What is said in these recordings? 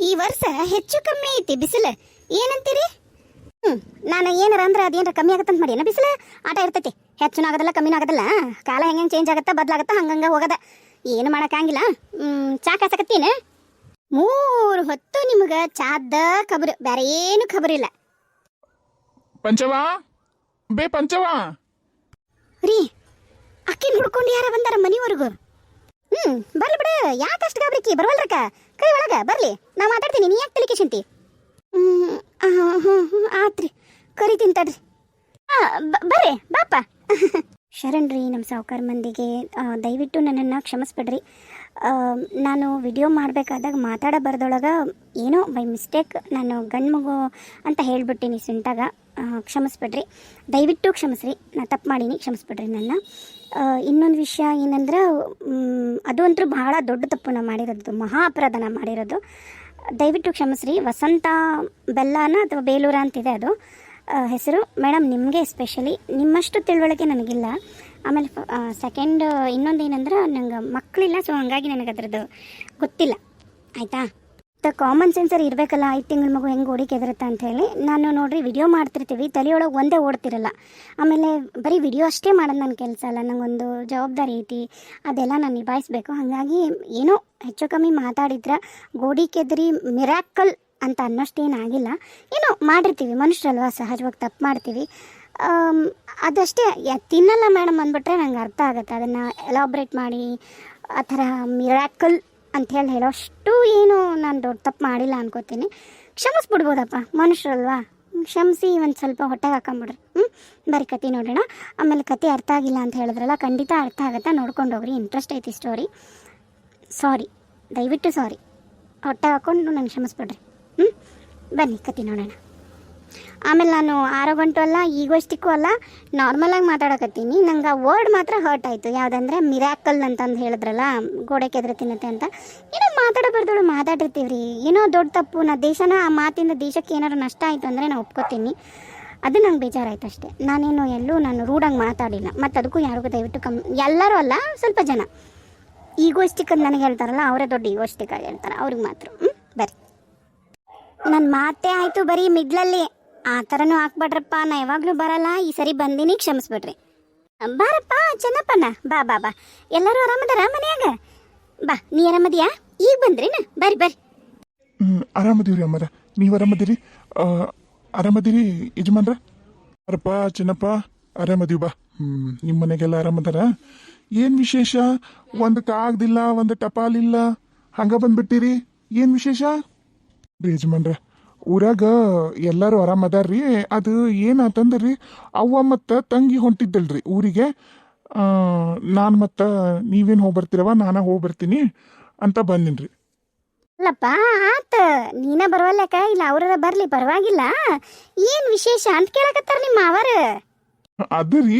ಈ ವರ್ಷ ಹೆಚ್ಚು ಕಮ್ಮಿ ಐತಿ ಬಿಸಿಲು. ಏನಂತೀರಿ? ಹ್ಮ್ ನಾನು ಏನಾರ ಅಂದ್ರೆ ಅದೇನಾರ ಕಮ್ಮಿ ಆಗತ್ತಂತ ಮಾಡಿ ಏನೋ ಬಿಸಿಲು? ಆಟ ಇರ್ತೈತಿ. ಹೆಚ್ಚು ಆಗೋದಿಲ್ಲ ಕಮ್ಮಿನೂ ಆಗೋದಿಲ್ಲ. ಕಾಲ ಹೆಂಗೆ ಚೇಂಜ್ ಆಗತ್ತ ಬದಲಾಗತ್ತಾ ಹಂಗಂಗ ಹೋಗದ. ಏನು ಮಾಡೋಕ್ಕಾಗಿಲ್ಲ ಹ್ಮ್ ಚಾ ಕಾಸಕತ್ತೀನಿ ಮೂರು ಹೊತ್ತು ನಿಮ್ಗೆ ಚಾದ ಖಬರು ಬೇರೆ ಏನು ಇಲ್ಲ. ಪಂಚವ? ಬೇ ಪಂಚವಾ? ರೀ ಅಕ್ಕಿನ ಹುಡ್ಕೊಂಡು ಯಾರ ಬಂದಾರ ಮನಿವರೆಗೂ? ಹ್ಮ್ ಬರ್ಲಿ ಬಿಡು. ಯಾಕಷ್ಟು ಗಾಬರಿಕಿ? ಬರವಲ್ರಕ್ಕ? ಕೈ ಒಳಗ ಬರ್ಲಿ. ನಾ ಮಾತಾಡ್ತೀನಿ. ನೀ ಯಾಕೆ ಹ್ಮ್ ಆ, ಹ್ಮ್ ಆತ್ರಿ. ಕರಿತೀನಿ ತಡ್ರಿ. ಬರ್ರಿ. ಬಾಪ ಶರಣ್ರಿ ನಮ್ಮ ಸಾವುಕಾರ ಮಂದಿಗೆ ದಯವಿಟ್ಟು ನನ್ನನ್ನು ಕ್ಷಮಿಸ್ಬಿಡ್ರಿ. ನಾನು ವಿಡಿಯೋ ಮಾಡಬೇಕಾದಾಗ ಮಾತಾಡ ಬರ್ದೊಳಗೆ ಏನೋ ಬೈ ಮಿಸ್ಟೇಕ್ ನಾನು ಗಂಡು ಮಗು ಅಂತ ಹೇಳಿಬಿಟ್ಟಿನಿ ಸಿಂಟಾಗ. ಕ್ಷಮಿಸ್ಬಿಡ್ರಿ. ದಯವಿಟ್ಟು ಕ್ಷಮಿಸ್ರಿ. ನಾನು ತಪ್ಪು ಮಾಡೀನಿ, ಕ್ಷಮಿಸ್ಬಿಡ್ರಿ ನನ್ನ. ಇನ್ನೊಂದು ವಿಷಯ ಏನಂದ್ರೆ ಅದು ಅಂತೂ ಬಹಳ ದೊಡ್ಡ ತಪ್ಪು ನಾನು ಮಾಡಿರೋದು, ಮಹಾ ಅಪರಾಧ ನಾನು ಮಾಡಿರೋದು. ದಯವಿಟ್ಟು ಕ್ಷಮಿಸ್ರಿ. ವಸಂತ ಬೆಲ್ಲನ ಅಥವಾ ಬೇಲೂರ ಅಂತಿದೆ ಅದು. ಹೆಸರು ಮೇಡಮ್ ನಿಮಗೆ ಎಸ್ಪೆಷಲಿ ನಿಮ್ಮಷ್ಟು ತಿಳುವಳಿಕೆ ನನಗಿಲ್ಲ. ಆಮೇಲೆ ಸೆಕೆಂಡ್ ಇನ್ನೊಂದು ಏನಂದ್ರೆ, ನಂಗೆ ಮಕ್ಕಳಿಲ್ಲ ಸೊ ಹಂಗಾಗಿ ನನಗೆ ಅದ್ರದ್ದು ಗೊತ್ತಿಲ್ಲ. ಆಯಿತಾ? ಕಾಮನ್ ಸೆನ್ಸರ್ ಇರಬೇಕಲ್ಲ, ಐದು ತಿಂಗಳ ಮಗು ಹೆಂಗೆ ಓಡಿಕೆ ಎದುರುತ್ತೆ ಅಂತ ಹೇಳಿ ನಾನು ನೋಡಿರಿ ವಿಡಿಯೋ ಮಾಡ್ತಿರ್ತೀವಿ, ತಲೆಯೊಳಗೆ ಒಂದೇ ಓಡ್ತಿರಲ್ಲ. ಆಮೇಲೆ ಬರೀ ವಿಡಿಯೋ ಅಷ್ಟೇ ಮಾಡೋದು ನನ್ನ ಕೆಲಸ ಅಲ್ಲ, ನಂಗೊಂದು ಜವಾಬ್ದಾರಿ ಐತಿ, ಅದೆಲ್ಲ ನಾನು ನಿಭಾಯಿಸ್ಬೇಕು. ಹಾಗಾಗಿ ಏನೋ ಹೆಚ್ಚು ಕಮ್ಮಿ ಮಾತಾಡಿದ್ರೆ ಗೋಡಿ ಕೆದರಿ ಮಿರಾಕಲ್ ಅಂತ ಅನ್ನೋಷ್ಟೇನಾಗಿಲ್ಲ ಏನೋ ಮಾಡಿರ್ತೀವಿ ಮನುಷ್ಯರಲ್ವಾ ಸಹಜವಾಗಿ ತಪ್ಪು ಮಾಡ್ತೀವಿ. ಅದಷ್ಟೇ ತಿನ್ನಲ್ಲ ಮೇಡಮ್ ಅಂದ್ಬಿಟ್ರೆ ನಂಗೆ ಅರ್ಥ ಆಗುತ್ತೆ. ಅದನ್ನು ಎಲಾಬ್ರೇಟ್ ಮಾಡಿ, ಆ ಥರ ಮಿರಾಕಲ್ ಅಂತ ಹೇಳಿ ಹೇಳೋಷ್ಟು ಏನು ನಾನು ದೊಡ್ಡ ತಪ್ಪು ಮಾಡಿಲ್ಲ ಅನ್ಕೋತೀನಿ. ಕ್ಷಮಿಸ್ಬಿಡ್ಬೋದಪ್ಪ, ಮನುಷ್ಯರಲ್ವಾ? ಕ್ಷಮಿಸಿ ಒಂದು ಸ್ವಲ್ಪ ಹೊಟ್ಟೆಗೆ ಹಾಕೊಂಬಿಡ್ರಿ. ಹ್ಞೂ ಬರೀ ಕತೆ ನೋಡೋಣ. ಆಮೇಲೆ ಕತೆ ಅರ್ಥ ಆಗಿಲ್ಲ ಅಂತ ಹೇಳಿದ್ರಲ್ಲ, ಖಂಡಿತ ಅರ್ಥ ಆಗುತ್ತೆ. ನೋಡ್ಕೊಂಡು ಹೋಗ್ರಿ ಇಂಟ್ರೆಸ್ಟ್ ಐತಿ ಸ್ಟೋರಿ ಸಾರಿ ದಯವಿಟ್ಟು ಸಾರಿ ಹೊಟ್ಟೆ ಹಾಕ್ಕೊಂಡು ನಂಗೆ ಕ್ಷಮಿಸ್ಬಿಡ್ರಿ. ಹ್ಞೂ ಬನ್ನಿ ಕತೆ ನೋಡೋಣ. ಆಮೇಲೆ ನಾನು ಆರೋ ಗಂಟು ಅಲ್ಲ ಈಗೋಷ್ಟಿಕ್ಕೂ ಅಲ್ಲ ನಾರ್ಮಲಾಗಿ ಮಾತಾಡಕತ್ತೀನಿ. ನಂಗೆ ಆ ವರ್ಡ್ ಮಾತ್ರ ಹರ್ಟ್ ಆಯಿತು. ಯಾವುದಂದ್ರೆ ಮಿರಾಕಲ್ ಅಂತಂದು ಹೇಳಿದ್ರಲ್ಲ, ಗೋಡೆ ಕೆದ್ರೆ ತಿನ್ನತ್ತೆ ಅಂತ. ಏನೋ ಮಾತಾಡಬಾರ್ದಳು ಮಾತಾಡಿರ್ತೀವಿ ರೀ ಏನೋ ದೊಡ್ಡ ತಪ್ಪು. ನಾ ದೇಶನ, ಆ ಮಾತಿಂದ ದೇಶಕ್ಕೆ ಏನಾದ್ರು ನಷ್ಟ ಆಯಿತು ಅಂದರೆ ನಾನು ಒಪ್ಕೋತೀನಿ. ಅದು ನಂಗೆ ಬೇಜಾರಾಯ್ತು ಅಷ್ಟೇ. ನಾನೇನು ಎಲ್ಲೂ ನಾನು ರೂಢಾಗಿ ಮಾತಾಡಿಲ್ಲ. ಮತ್ತು ಅದಕ್ಕೂ ಯಾರಿಗೂ ದಯವಿಟ್ಟು ಕಮ್, ಎಲ್ಲರೂ ಅಲ್ಲ, ಸ್ವಲ್ಪ ಜನ. ಈಗೋಷ್ಟಿಕ್ ಅಂತ ನನಗೆ ಹೇಳ್ತಾರಲ್ಲ, ಅವರೇ ದೊಡ್ಡ ಈಗೋಸ್ಟಿಕ್ ಆಗಿ ಹೇಳ್ತಾರೆ. ಅವ್ರಿಗೆ ಮಾತ್ರ. ಹ್ಞೂ ಬರ್ರಿ. ನನ್ನ ಮಾತೇ ಆಯಿತು ಬರೀ ಮಿಡ್ಲಲ್ಲಿ ಆ ಥರನೂ ಹಾಕ್ಬೇಡ್ರಪ್ಪ, ನಾ ಯಾವಾಗಲೂ ಬರಲ್ಲ, ಈ ಸರಿ ಬಂದಿನಿ, ಕ್ಷಮಿಸ್ಬಿಡ್ರಿ. ಬಾರಪ್ಪ ಚೆನ್ನಪ್ಪನ ಬಾ ಬಾ ಬಾ. ಎಲ್ಲರೂ ಆರಾಮದಾರ ಮನ್ಯಾಗ? ಬಾ, ನೀ ಆರಾಮದಿಯಾ? ಈಗ ಬಂದ್ರಿನ ಬರ್ರಿ ಬರ್ರಿ. ಹ್ಮ್, ಆರಾಮದೀವ್ರಿ ಅಮ್ಮರ ನೀವು ಆರಾಮದಿರಿ? ಆರಾಮದಿರಿ ಯಜಮಾನ್ರ? ಅರಪ್ಪ ಚಿನ್ನಪ್ಪ, ಆರಾಮದೀವಿ ಬಾ. ಹ್ಮ್ ನಿಮ್ಮ ಮನೆಗೆಲ್ಲ ಆರಾಮದಾರ? ಏನ್ ವಿಶೇಷ? ಒಂದು ಕಾಗ್ದಿಲ್ಲ, ಒಂದು ಟಪಾಲಿಲ್ಲ, ಹಂಗ ಬಂದ್ಬಿಟ್ಟಿರಿ? ಏನ್ ವಿಶೇಷ? ಯಜಮಾನ್ರ ಊರಾಗ ಎಲ್ಲರೂ ಆರಾಮದಾರ್ರಿ ಅದು ಏನಾತಂದ್ರಿ, ಅವ್ವ ಮತ್ತು ತಂಗಿ ಹೊಂಟಿದ್ದಲ್ರಿ ಊರಿಗೆ. ನಾನು ಮತ್ತು ನೀವೇನು ಹೋಗಿ ಬರ್ತೀರವ ನಾನ ಹೋಗಿ ಬರ್ತೀನಿ ಅಂತ ಬಂದಿನ್ರಿ. ಅಲ್ಲಪ್ಪ, ಆತ, ನೀನ ಬರವಲ್ಲಕ ಇಲ್ಲ ಅವ್ರ ಬರಲಿ, ಪರವಾಗಿಲ್ಲ. ಏನು ವಿಶೇಷ ಅಂತ ಕೇಳಕತ್ತಾರ ನಿಮ್ಮ ಮಾವರ? ಅದು ರೀ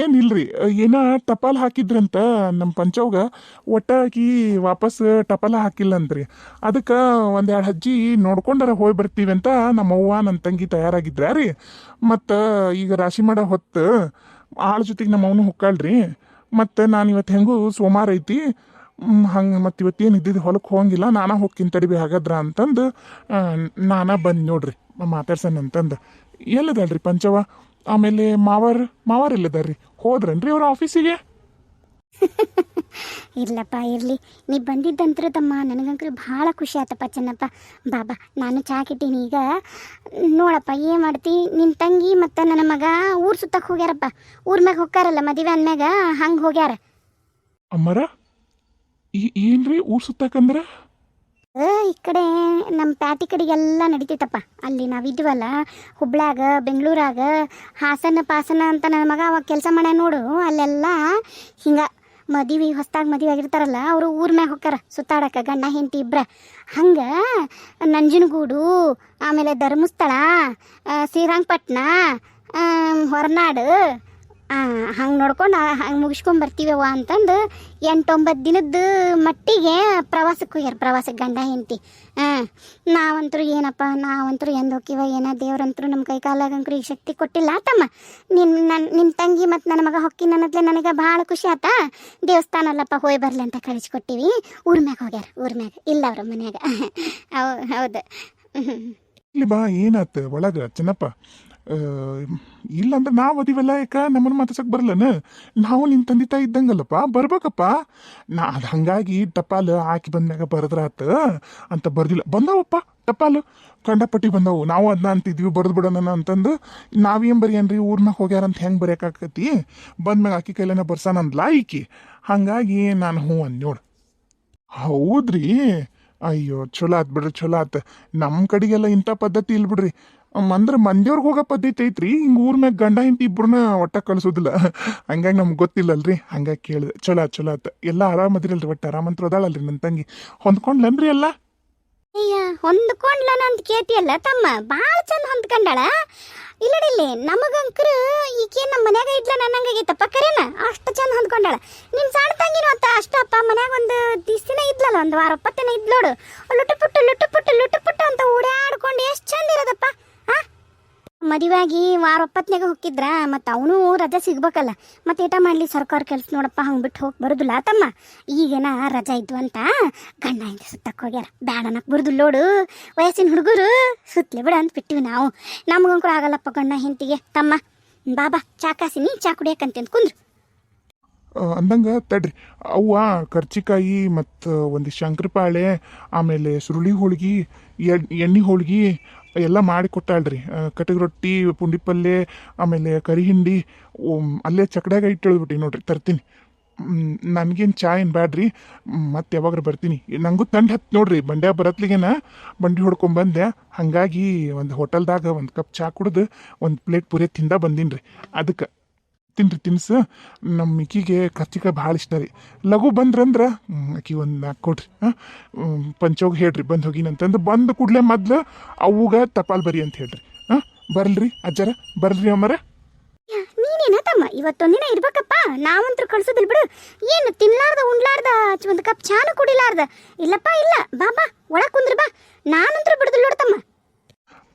ಏನಿಲ್ರಿ ಏನ ಟಪಾಲ್ ಹಾಕಿದ್ರಂತ ನಮ್ಮ ಪಂಚವ್ಗ, ಒಟ್ಟಾಗಿ ವಾಪಸ್ ಟಪಾಲ ಹಾಕಿಲ್ಲಂತ್ರಿ ಅದಕ್ಕೆ ಒಂದೆರಡು ಹಜ್ಜಿ ನೋಡ್ಕೊಂಡಾರ ಹೋಗಿ ಬರ್ತೀವಿ ಅಂತ ನಮ್ಮವ್ವ ನನ್ನ ತಂಗಿ ತಯಾರಾಗಿದ್ರ ರೀ. ಮತ್ತು ಈಗ ರಾಶಿ ಮಾಡೋ ಹೊತ್ತು ಆಳ ಜೊತೆಗೆ ನಮ್ಮವನು ಹುಕ್ಕಾಳ್ರಿ. ಮತ್ತು ನಾನು ಇವತ್ತು ಹೆಂಗೂ ಸೋಮಾರ ಐತಿ ಹಂಗೆ ಮತ್ತು ಏನು ಇದ್ದಿದ್ದು ಹೊಲಕ್ಕೆ ಹೋಗಂಗಿಲ್ಲ, ನಾನಾ ಹೋಗ್ತೀನಿ ತಡಿಬಿ ಹಾಗಾದ್ರ ಅಂತಂದು ನಾನಾ ಬಂದು ನೋಡ್ರಿ, ಮಾತಾಡ್ಸನ್ ಅಂತಂದು. ಎಲ್ಲದಲ್ರಿ ಪಂಚವ ಆಮೇಲೆ ಮಾವರ್ ಮಾವರ್ ಇಲ್ಲದಾರ್ರಿ ಹೋದ್ರನ್ರಿ ಅವ್ರ ಆಫೀಸಿಗೆ? ಇರ್ಲಪ್ಪ ಇರ್ಲಿ. ನೀ ಬಂದಿದ್ದಂತ್ರ ತಮ್ಮ ನನಗಂಕರು ಭಾಳ ಖುಷಿ ಆತಪ್ಪ ಚೆನ್ನಪ್ಪ. ಬಾಬಾ ನಾನು ಚಾ ಕಿಟ್ಟೀನಿ ಈಗ. ನೋಡಪ್ಪ ಏನು ಮಾಡ್ತಿ? ನಿನ್ನ ತಂಗಿ ಮತ್ತು ನನ್ನ ಮಗ ಊರು ಸುತ್ತಕ್ಕೆ ಹೋಗ್ಯಾರಪ್ಪ. ಊರ ಮ್ಯಾಗ ಹೋಗ್ಯಾರಲ್ಲ ಮದುವೆ ಅಂದ್ಮ್ಯಾಗ ಹಂಗೆ ಹೋಗ್ಯಾರ. ಅಮ್ಮರ? ಏನ್ರಿ ಊರು ಸುತ್ತಾಕಂದ್ರ? ಏ, ಈ ಕಡೆ ನಮ್ಮ ಪ್ಯಾಟಿ ಕಡೆಗೆಲ್ಲ ನಡೀತೈತಪ್ಪ. ಅಲ್ಲಿ ನಾವಿದ್ವಲ್ಲ ಹುಬ್ಳ್ಯಾಗ, ಬೆಂಗಳೂರಾಗ, ಹಾಸನ, ಪಾಸನ ಅಂತ ನನ್ನ ಮಗ ಅವಾಗ ಕೆಲಸ ಮಾಡ್ಯ ನೋಡು, ಅಲ್ಲೆಲ್ಲ ಹಿಂಗೆ ಮದುವೆ, ಹೊಸ್ದಾಗಿ ಮದುವೆ ಆಗಿರ್ತಾರಲ್ಲ, ಅವರು ಊರ ಮ್ಯಾಗ ಹೋಗ್ತಾರ ಸುತ್ತಾಡಕ್ಕೆ ಗಂಡ, ಹೆಂಡತಿ ಇಬ್ಬರ ಹಂಗೆ ನಂಜನಗೂಡು, ಆಮೇಲೆ ಧರ್ಮಸ್ಥಳ ಶ್ರೀರಂಗಪಟ್ಟಣ ಹೊರನಾಡು ಹಂಗೆ ನೋಡ್ಕೊಂಡು ಹಂಗೆ ಮುಗಿಸ್ಕೊಂಡ್ ಬರ್ತೀವವ್ವ ಅಂತಂದು ಎಂಟೊಂಬತ್ತು ದಿನದ ಮಟ್ಟಿಗೆ ಪ್ರವಾಸಕ್ಕೆ ಹೋಗ್ಯಾರ ಪ್ರವಾಸಕ್ಕೆ ಗಂಡ ಹೆಂಡತಿ. ಹಾಂ ನಾವಂತರೂ ಏನಪ್ಪ, ನಾವಂತರೂ ಎಂದು ಹೋಗಿವ ಏನ ದೇವ್ರಂತರೂ ನಮ್ಮ ಕೈ ಕಾಲಾಗಂಕ್ರು ಈ ಶಕ್ತಿ ಕೊಟ್ಟಿಲ್ಲ. ಆತಮ್ಮ ನಿನ್ನ ನನ್ನ ನಿಮ್ಮ ತಂಗಿ ಮತ್ತು ನನ್ನ ಮಗ ಹೊಕ್ಕಿ ನನ್ನದ್ಲೆ ನನಗೆ ಭಾಳ ಖುಷಿ ಆತ. ದೇವಸ್ಥಾನ ಅಲ್ಲಪ್ಪ ಹೋಗಿ ಬರಲಿ ಅಂತ ಕಳಿಸ್ಕೊಟ್ಟಿವಿ. ಊರ ಮ್ಯಾಗ ಹೋಗ್ಯಾರ, ಊರ ಮ್ಯಾಗ, ಇಲ್ಲ ಅವ್ರ ಮನ್ಯಾಗ. ಹೌ ಹೌದು. ಇಲ್ಲಿ ಬಾ ಏನಾತ ಒಳಗೆ, ಚೆನ್ನಪ್ಪ? ಇಲ್ಲಂದ್ರೆ ನಾವು ಅದೀವಲ್ಲ ಯಾಕ ನಮ್ಮನ್ನು ಮಾತಾಡ್ಸಕ್ ಬರಲ್ಲನ? ನಾವು ನಿನ್ ತಂದೆ ತಾಯಿ ಇದ್ದಂಗಲ್ಲಪ್ಪ, ಬರ್ಬೇಕಪ್ಪ. ನಾ ಅದು ಹಂಗಾಗಿ ಟಪಾಲು ಹಾಕಿ ಬಂದಾಗ ಬರೆದ್ರಾತ ಅಂತ ಬರ್ದಿಲ್ಲ. ಬಂದವಪ್ಪ, ಟಪಾಲು. ಕಂಡಪಟ್ಟಿ ಬಂದವು. ನಾವು ಅದನ್ನ ಅಂತಿದ್ವಿ, ಬರ್ದು ಬಿಡೋಣ ಅಂತಂದು. ನಾವೇನ್ ಬರಿಯನ್ರಿ? ಊರ್ನಾಗ ಹೋಗ್ಯಾರ ಅಂತ ಹೆಂಗೆ ಬರೆಯೋಕ್ಕಾಕತಿ ಬಂದ್ಮ್ಯಾಗ ಆಕಿ ಕೈಲೇನ ಬರ್ಸಾನ ಅಂದ್ಲ ಈಕಿ? ಹಂಗಾಗಿ ನಾನು ಹ್ಞೂ ಅಂದ್ ನೋಡು. ಹೌದ್ರಿ? ಅಯ್ಯೋ ಚಲೋ ಆತ್ ಬಿಡ್ರಿ ಚಲೋ ಆತ್. ನಮ್ಮ ಕಡೆಗೆಲ್ಲ ಇಂಥ ಪದ್ಧತಿ ಇಲ್ಲ ಬಿಡ್ರಿ ಅಂದ್ರ ಮಂದಿಯವ್ರಿಗೆ ಹೋಗೋ ಪದ್ಧತಿ ಐತ್ರಿ. ಹಿಂಗೆ ಊರ್ ಮ್ಯಾಗ ಗಂಡ, ಹೆಂಡತಿ ಇಬ್ಬರನ್ನ ಒಟ್ಟ ಕಳ್ಸೋದಿಲ್ಲ. ಹಂಗಾಗಿ ನಮ್ಗೆ ಗೊತ್ತಿಲ್ಲಲ್ರಿ. ಹಂಗಾಗಿ ಕೇಳಿದೆ, ಚಲೋ ಚಲೋ ಆತ. ಎಲ್ಲ ಆರಾಮದಿರಲ್ರಿ ಒಟ್ಟು ಆರಾಮಂತ್ರ ಅದಾಳಲ್ರಿ ನನ್ನ ತಂಗಿ. ಹೊಂದ್ಕೊಂಡ್ಲನ್ರಿ ಎಲ್ಲ? ಅಯ್ಯ, ಹೊಂದ್ಕೊಂಡ್ಲನ ಅಂತ ಕೇಳ್ತಿಯಲ್ಲ ತಮ್ಮ? ಭಾಳ ಚಂದ ಹೊಂದ್ಕೊಂಡಾಳ? ಇಲ್ಲಡಿಲ್ಲಿ ನಮಗಂಕ್ರು ಈಕೆ ನಮ್ಮ ಮನ್ಯಾಗ ಇದ್ಲ ನನ್ನಂಗಾಗೈತಪ್ಪ ಕರೇನ? ಅಷ್ಟು ಚಂದ ಹೊಂದ್ಕೊಂಡಾಳ. ನಿನ್ ಸಣ್ಣ ತಂಗಿನೂ ಅಂತ ಅಷ್ಟಪ್ಪ ಮನ್ಯಾಗ ಒಂದು ದಿಸ್ ದಿನ ಇದ್ಲಲ್ಲ, ಒಂದು ವಾರ ಒಪ್ಪತ್ತಿನ ಇದ್ಲೋಡು ಲುಟು ಪುಟ್ಟು ಲುಟು ಪುಟ್ಟು ಲುಟು ಪುಟ್ಟು ಅಂತ ಓಡಾಡ್ಕೊಂಡು ಎಷ್ಟು ಚಂದ ಇರೋದಪ್ಪ. ಮದುವಾಗಿ ವಾರ ಒಪ್ಪತ್ನಾಗ ಹೋಗಿದ್ರ ಮತ್ತು ಅವನು ರಜೆ ಸಿಗ್ಬೇಕಲ್ಲ. ಮತ್ತೆ ಏಟ ಮಾಡಲಿ ಸರ್ಕಾರ ಕೆಲಸ ನೋಡಪ್ಪ ಹಂಗೆ ಬಿಟ್ಟು ಹೋಗಿ ಬರೋದಿಲ್ಲ. ತಮ್ಮ, ಈಗೇನ ರಜಾ ಇದ್ವು ಅಂತ ಗಂಡ ಹಿಂದೆ ಸುತ್ತಕ್ಕೆ ಹೋಗ್ಯಾರ. ಬ್ಯಾಡ ಅನ್ನಕ್ಕೆ ಬರೋದಿಲ್ಲ ನೋಡು. ವಯಸ್ಸಿನ ಹುಡುಗರು ಸುತ್ತಲಿ ಬಿಡ ಅಂತ ಬಿಟ್ಟಿವಿ ನಾವು. ನಮಗಂಕೂ ಆಗಲ್ಲಪ್ಪ ಗಂಡ ಹೆಂಡತಿಗೆ. ತಮ್ಮ, ಬಾಬಾ, ಚಾ ಕಾಸಿನಿ ಚಾ ಕುಡಿಯಕಂತ ಕುಂದ್ರು. ಅಂದಂಗೆ ತಡ್ರಿ. ಅವ್ವ ಕರ್ಚಿಕಾಯಿ ಮತ್ತು ಒಂದು ಶಂಕರಪಾಳೆ, ಆಮೇಲೆ ಸುರುಳಿ ಹೋಳ್ಗಿ ಎಣ್- ಎಣ್ಣೆ ಹೋಳ್ಗಿ ಎಲ್ಲ ಮಾಡಿ ಕೊಟ್ಟಾಳ್ರಿ. ಕಟಗಿ ರೊಟ್ಟಿ, ಪುಂಡಿ ಪಲ್ಯ, ಆಮೇಲೆ ಕರಿ ಹಿಂಡಿ ಅಲ್ಲೇ ಚಕಡ್ಯಾಗ ಇಟ್ಟಿಳ್ಬಿಟ್ಟು ನೋಡ್ರಿ, ತರ್ತೀನಿ. ನನಗೇನು ಚಾ ಏನು ಬ್ಯಾಡ್ರಿ? ಮತ್ತೆ ಯಾವಾಗ ಬರ್ತೀನಿ. ನನಗೂ ತಂಡ ಹತ್ತು ನೋಡ್ರಿ ಬಂಡ್ಯಾಗ ಬರತ್ಲಿಗೇನ, ಬಂಡಿ ಹೊಡ್ಕೊಂಡ್ ಬಂದೆ. ಹಾಗಾಗಿ ಒಂದು ಹೋಟೆಲ್ದಾಗ ಒಂದು ಕಪ್ ಚಾ ಕುಡ್ದು, ಒಂದು ಪ್ಲೇಟ್ ಪೂರಿ ತಿಂದ ಬಂದೀನಿ ರೀ ಅದಕ್ಕೆ. ತಿನ್ರಿ, ತಿನ್ಸು. ನಮ್ಮ ಮಿಕ್ಕಿಗೆ ಖರ್ಚಿಗೆ ಭಾಳ ಇಷ್ಟ ರೀ. ಲಘು ಬಂದ್ರಂದ್ರೆ ಆಕಿ ಒಂದು ನಾಲ್ಕು ಕೊಡ್ರಿ, ಹಾಂ. ಪಂಚೋಗಿ ಹೇಳ್ರಿ, ಬಂದು ಹೋಗಿನಂತಂದು ಬಂದ ಕೂಡಲೇ ಮೊದ್ಲು ಅವುಗ ತಪಾಲ್ ಬರಿ ಅಂತ ಹೇಳ್ರಿ, ಹಾಂ. ಬರಲ್ರಿ, ಅಜ್ಜರ, ಬರಲ್ರಿ ಅಮ್ಮರ. ನೀನೇನ ತಮ್ಮ? ಇವತ್ತೊಂದಿನ ಇರ್ಬೇಕಪ್ಪ. ನಾವಂತೂ ಕಳ್ಸೋದಿಲ್ಲ ಬಿಡು. ಏನು ತಿನ್ಲಾರ್ದ ಉಂಡ್ಲಾರ್ದ ಒಂದು ಕಪ್ ಚಾನು ಕುಡಿಲಾರ್ದ? ಇಲ್ಲಪ್ಪ, ಇಲ್ಲ. ಬಾ ಬಾ, ಒಳಗ್ ಕುಂದ್ರ ಬಾ. ನಾನಂತೂ ಬಿಡುದಿಲ್ಲ ನೋಡು ತಮ್ಮ.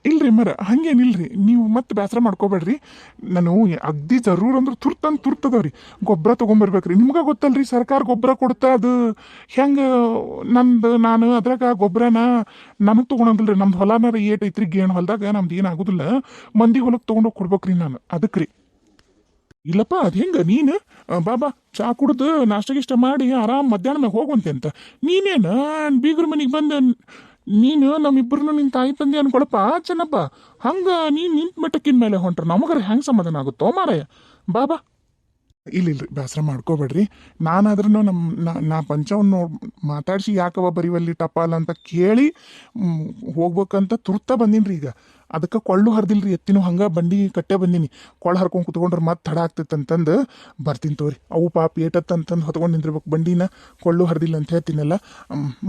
ಇಲ್ರಿ ಮರ ಹಂಗೇನಿಲ್ರಿ ನೀವು ಮತ್ತೆ ಬೇಸರ ಮಾಡ್ಕೋಬೇಡ್ರಿ. ನಾನು ಅಗ್ದಿ ಜರೂರ್ ಅಂದ್ರೆ ತುರ್ತಂದು ತುರ್ತದವ್ರಿ ಗೊಬ್ಬರ ತೊಗೊಂಬರ್ಬೇಕ್ರಿ. ನಿಮ್ಗೆ ಗೊತ್ತಲ್ರಿ, ಸರ್ಕಾರ ಗೊಬ್ಬರ ಕೊಡ್ತಾ ಅದು. ಹೆಂಗೆ, ನಂದು, ನಾನು ಅದ್ರಾಗ ಗೊಬ್ಬರನ ನನಗೆ ರೀ ನಮ್ದು ಹೊಲನಾರ ಏಟ್ ಐತ್ರಿ, ಗೇಣ್ ಹೊಲದಾಗ ನಮ್ದು ಏನಾಗೋದಿಲ್ಲ ಮಂದಿ ಹೊಲಕ್ಕೆ ತೊಗೊಂಡೋಗಿ ಕೊಡ್ಬೇಕ್ರಿ ನಾನು. ಅದಕ್ಕೆ ರೀ ಇಲ್ಲಪ್ಪ, ಅದು ಹೆಂಗೆ? ನೀನು ಬಾಬಾ, ಚಾ ಕುಡ್ದು ನಾಷ್ಟಗಿಷ್ಟ ಮಾಡಿ ಆರಾಮ್ ಮಧ್ಯಾಹ್ನ ಮ್ಯಾಗ ಹೋಗುವಂತೆ ಅಂತ. ನೀನೇನು, ಬೀಗ್ರ ಮನೆಗೆ ಬಂದು ನೀನು ನಮ್ಮಿಬ್ಬರನ್ನು ನಿನ್ನ ತಾಯಿ ತಂದೆ ಅನ್ಕೊಳಪ್ಪ. ಚೆನ್ನಪ್ಪ, ಹಂಗ ನೀನು ನಿಂತ ಮಟ್ಟಕ್ಕಿನ ಮೇಲೆ ಹೊಂಟ್ರ ನಮಗರ ಹೆಂಗೆ ಸಮಾಧಾನ ಆಗುತ್ತೋ ಮಾರಾಯ. ಬಾಬಾ ಇಲ್ಲ ಇಲ್ರಿ ಬೇಸರ ಮಾಡ್ಕೋಬೇಡ್ರಿ. ನಾನಾದ್ರೂ ನಮ್ಮ ನಾ ನಾ ಪಂಚವನ್ನ ನೋಡ್, ಮಾತಾಡಿಸಿ ಯಾಕವ ಬರೀವಲ್ಲಿ ಟಪಾಲ್ ಅಂತ ಕೇಳಿ ಹೋಗ್ಬೇಕಂತ ತುರ್ತ ಬಂದೀನಿ ರೀ ಈಗ. ಅದಕ್ಕೆ ಕೊಳ್ಳು ಹರಿದಿಲ್ರಿ, ಎತ್ತಿನೂ ಹಂಗೆ ಬಂಡಿ ಕಟ್ಟೆ ಬಂದೀನಿ. ಕೊಳ್ಳು ಹರ್ಕೊಂಡು ಕುತ್ಕೊಂಡ್ರೆ ಮತ್ತೆ ತಡ ಆಗ್ತೈತೆ ಅಂತಂದು ಬರ್ತೀನಿ ತೋರಿ. ಅವು ಪಾಪ ಏಟತ್ತಂತಂದು ಹೊತ್ಕೊಂಡು ನಿಂದಿರ್ಬೇಕು ಬಂಡಿನ. ಕೊಳ್ಳು ಹರಿದಿಲ್ಲ ಅಂತ ಹೇಳ್ತೀನಲ್ಲ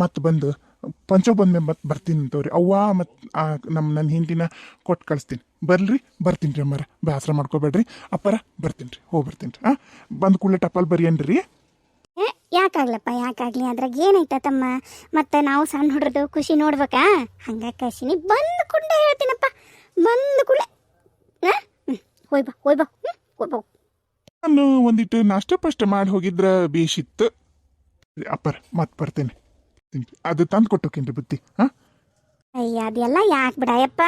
ಮತ್ತೆ ಬಂದು. ಪಂಚ ಬಂದೆ ಮತ್ತೆ ಬರ್ತೀನಿ ಅಂತವ್ರಿ. ಅವ್ವ ಮತ್ತು ನಮ್ಮ ನನ್ನ ಹಿಂದಿನ ಕೊಟ್ಟು ಕಳಿಸ್ತೀನಿ. ಬರ್ರಿ ಬರ್ತೀನಿ ರೀ ಅಮ್ಮಾರ. ಬೇಸರ ಮಾಡ್ಕೋಬೇಡ್ರಿ. ಅಪ್ಪರ ಬರ್ತೀನಿ ರೀ ಹೋಗಿ ಬರ್ತೀನಿ ರೀ ಹಾಂ ಬಂದ ಕೂಡಲೇ ಟಪಾಲ್ ಬರಿಯನ್ರಿ. ಏ, ಯಾಕಾಗ್ಲಪ್ಪ ಯಾಕಾಗ್ಲಿ? ಅದ್ರಾಗ ಏನೈತ ತಮ್ಮ? ಮತ್ತೆ ನಾವು ಸಣ್ಣ ಹುಡ್ರದು ಖುಷಿ ನೋಡ್ಬೇಕಾ? ಹಂಗ ಕಶಿನಿ ಬಂದ ಕುಂಡೆ ಹೇಳ್ತೀನಪ್ಪ. ಬಂದ ಕೂಡಲೇ. ಹೋಯ್ ಬಾ ಹೋಯ್ ಬಾ. ಹ್ಞೂ ಹೋಯ್ ಬಾ. ನಾನು ಒಂದಿಟ್ಟು ನಾಷ್ಟ ಪಷ್ಟ ಮಾಡಿ ಹೋಗಿದ್ರ ಬೇಷಿತ್ತು. ಅಪ್ಪರ್ ಮತ್ತೆ ಬರ್ತೇನೆ. ತಿನ್ರಿ. ಅದು ತಂದು ಕೊಟ್ಟೋಕೇನ್ರಿ ಬುತ್ತಿ. ಹಾಂ? ಅಯ್ಯ ಅದೆಲ್ಲ ಯಾಕೆ ಬಿಡಯಪ್ಪ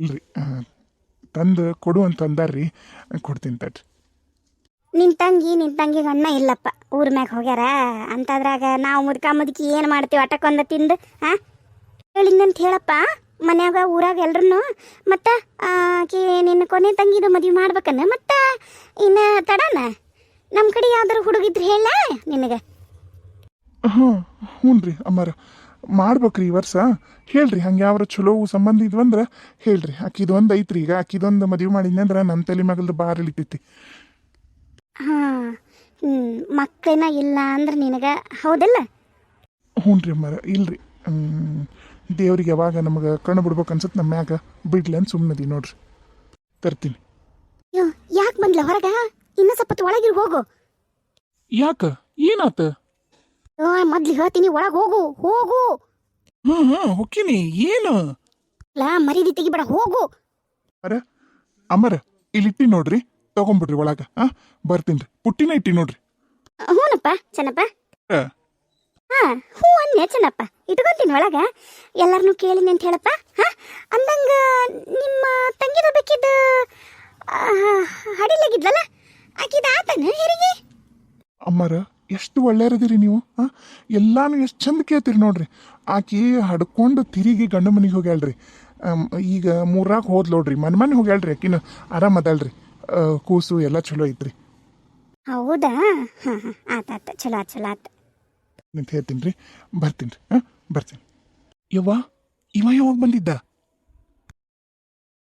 ಇಲ್ರಿ ತಂದು ಕೊಡು ಅಂತ ಅಂದಾರ್ರಿ ಕೊಡ್ತೀನಿ ತಡ್ರಿ. ನಿನ್ ತಂಗಿ ನಿನ್ ತಂಗಿಗೆ ಅಣ್ಣ ಇಲ್ಲಪ್ಪ. ಊರ್ ಮ್ಯಾಗ ಹೋಗ್ಯಾರ ಅಂತದ್ರಾಗ ನಾವು ಮುದ್ಕ ಮುದುಕಿ ಏನು ಮಾಡ್ತೀವಿ ಅಟಕೊಂದ ತಿಂದು ಹಾ? ಹೇಳಿದ್ನಂತ ಹೇಳಪ್ಪ ಮನ್ಯಾಗ ಊರಾಗ ಎಲ್ರನ್ನು ಮತ್ತೆ ಆಕಿ ನಿನ್ನ ಕೊನೆ ತಂಗಿದು ಮದುವೆ ಮಾಡ್ಬೇಕನ್ನ ಮತ್ತೆ ಇನ್ನ ತಡನ? ನಮ್ಮ ಕಡೆ ಯಾವ್ದಾರು ಹುಡುಗಿದ್ರು ಹೇಳ ನಿನಗೆ. ಹಾಂ ಹ್ಞೂ ರೀ ಅಮ್ಮಾರ. ಮಾಡ್ಬೇಕ್ರಿ ಈ ವರ್ಷ. ಹೇಳ್ರಿ ಹಂಗೆ ಯಾವ್ರ ಚಲೋ ಸಂಬಂಧ ಇದ್ವಂದ್ರೆ ಹೇಳ್ರಿ. ಆಕಿದು ಒಂದು ಐತ್ರಿ ಈಗ ಆಕಿದೊಂದು ಮದುವೆ ಮಾಡಿದ್ನಿ ಅಂದ್ರೆ ನನ್ನ ತಲೆ ಮಗಲ್ದು ಬಾರ್ ಇಳಿತೈತಿ. ಹಾಂ ಇಲ್ಲ ಅಂದ್ರೆ ನಿನಗೆ ಹೌದಲ್ಲ? ಹ್ಞೂ ರೀ ಅಮ್ಮಾರ ಇಲ್ರಿ. ದೇವ್ರಿಗೆ ಯಾವಾಗ ನಮಗೆ ಕಣ್ಣು ಬಿಡ್ಬೇಕು ಅನ್ಸುತ್ತೆ ನಮ್ಮ ಮ್ಯಾಗ ಬಿಡ್ಲಿ ಅಂತ ಸುಮ್ಮನದಿ ನೋಡ್ರಿ. ತರ್ತೀನಿ. ಯಾಕೆ ಬಂದ್ಲ ಹೊರಗ? ಇನ್ನ ಸ್ವಲ್ಪ ಒಳಗಿರ್ ಹೋಗು. ಯಾಕ? ಏನಾತ? ಮೊದ್ಲು ಹೇಳ್ತೀನಿ ಒಳಗೆ ಹೋಗು ಹೋಗು. ಹ್ಮ್ ಹ್ಮ್ ಹೊಕ್ಕಿನಿ ಏನು? ಲಾ ಮರೀದಿ ತೆಗಿಬೇಡ ಹೋಗು. ಅರ ಅಮರ ಇಲ್ಲಿಟ್ಟಿ ನೋಡ್ರಿ ತಗೊಂಬಿಡ್ರಿ ಒಳಗ ಆ? ಬರ್ತೀನಿ ಪುಟ್ಟಿನ ಇಟ್ಟಿ ನೋಡ್ರಿ. ಹ್ಞೂನಪ್ಪ ಚೆನ್ನಪ್ಪ. ಆ, ಹಾ ಹೂ ಅನ್ನೆ ಚೆನ್ನಪ್ಪ. ಇಟ್ಕೊಂತೀನಿ ಒಳಗ ಎಲ್ಲಾರನು ಕೇಳಿನಿ ಅಂತ ಹೇಳಪ್ಪ ಹಾ? ಅಂದಂಗ ನಿಮ್ಮ ತಂಗಿದ ಬೇಕಿದ್ದ ಹಡಿಲಾಗಿದ್ಲಲ್ಲ ಆಕಿದ ಆತನ ಹೆರಿಗೆ? ಅಮ್ಮರ ಎಷ್ಟು ಒಳ್ಳೆಯರದಿರಿ ನೀವು ಹಾಂ ಎಲ್ಲಾನು ಎಷ್ಟು ಚಂದ ಕೇಳ್ತೀರಿ ನೋಡ್ರಿ. ಆಕೆ ಹಡ್ಕೊಂಡು ತಿರುಗಿ ಗಂಡು ಮನೆಗೆ ಹೋಗ್ಯಾಳ್ರಿ. ಈಗ ಮೂರಾಗ ಹೋದ್ ನೋಡ್ರಿ ಮನೆ ಮನೆ ಹೋಗ್ಯಾಳ್ರಿ ಆಕಿನ. ಆರಾಮ್ ಅದಲ್ರಿ ಆ, ಕೂಸು ಎಲ್ಲ ಚಲೋ ಐತ್ರಿ. ಹೌದಾ? ಹಾ ಹಾ ಆತ ಆತ ಚಲೋ ಆತ್ ಚಲೋ ಆತ. ನಿಂತ ಹೇಳ್ತೀನಿ ರೀ. ಬರ್ತೀನಿ ರೀ ಹಾಂ ಬರ್ತೀನಿ. ಯವ್ವ ಇವ ಯಾವಾಗ ಬಂದಿದ್ದ?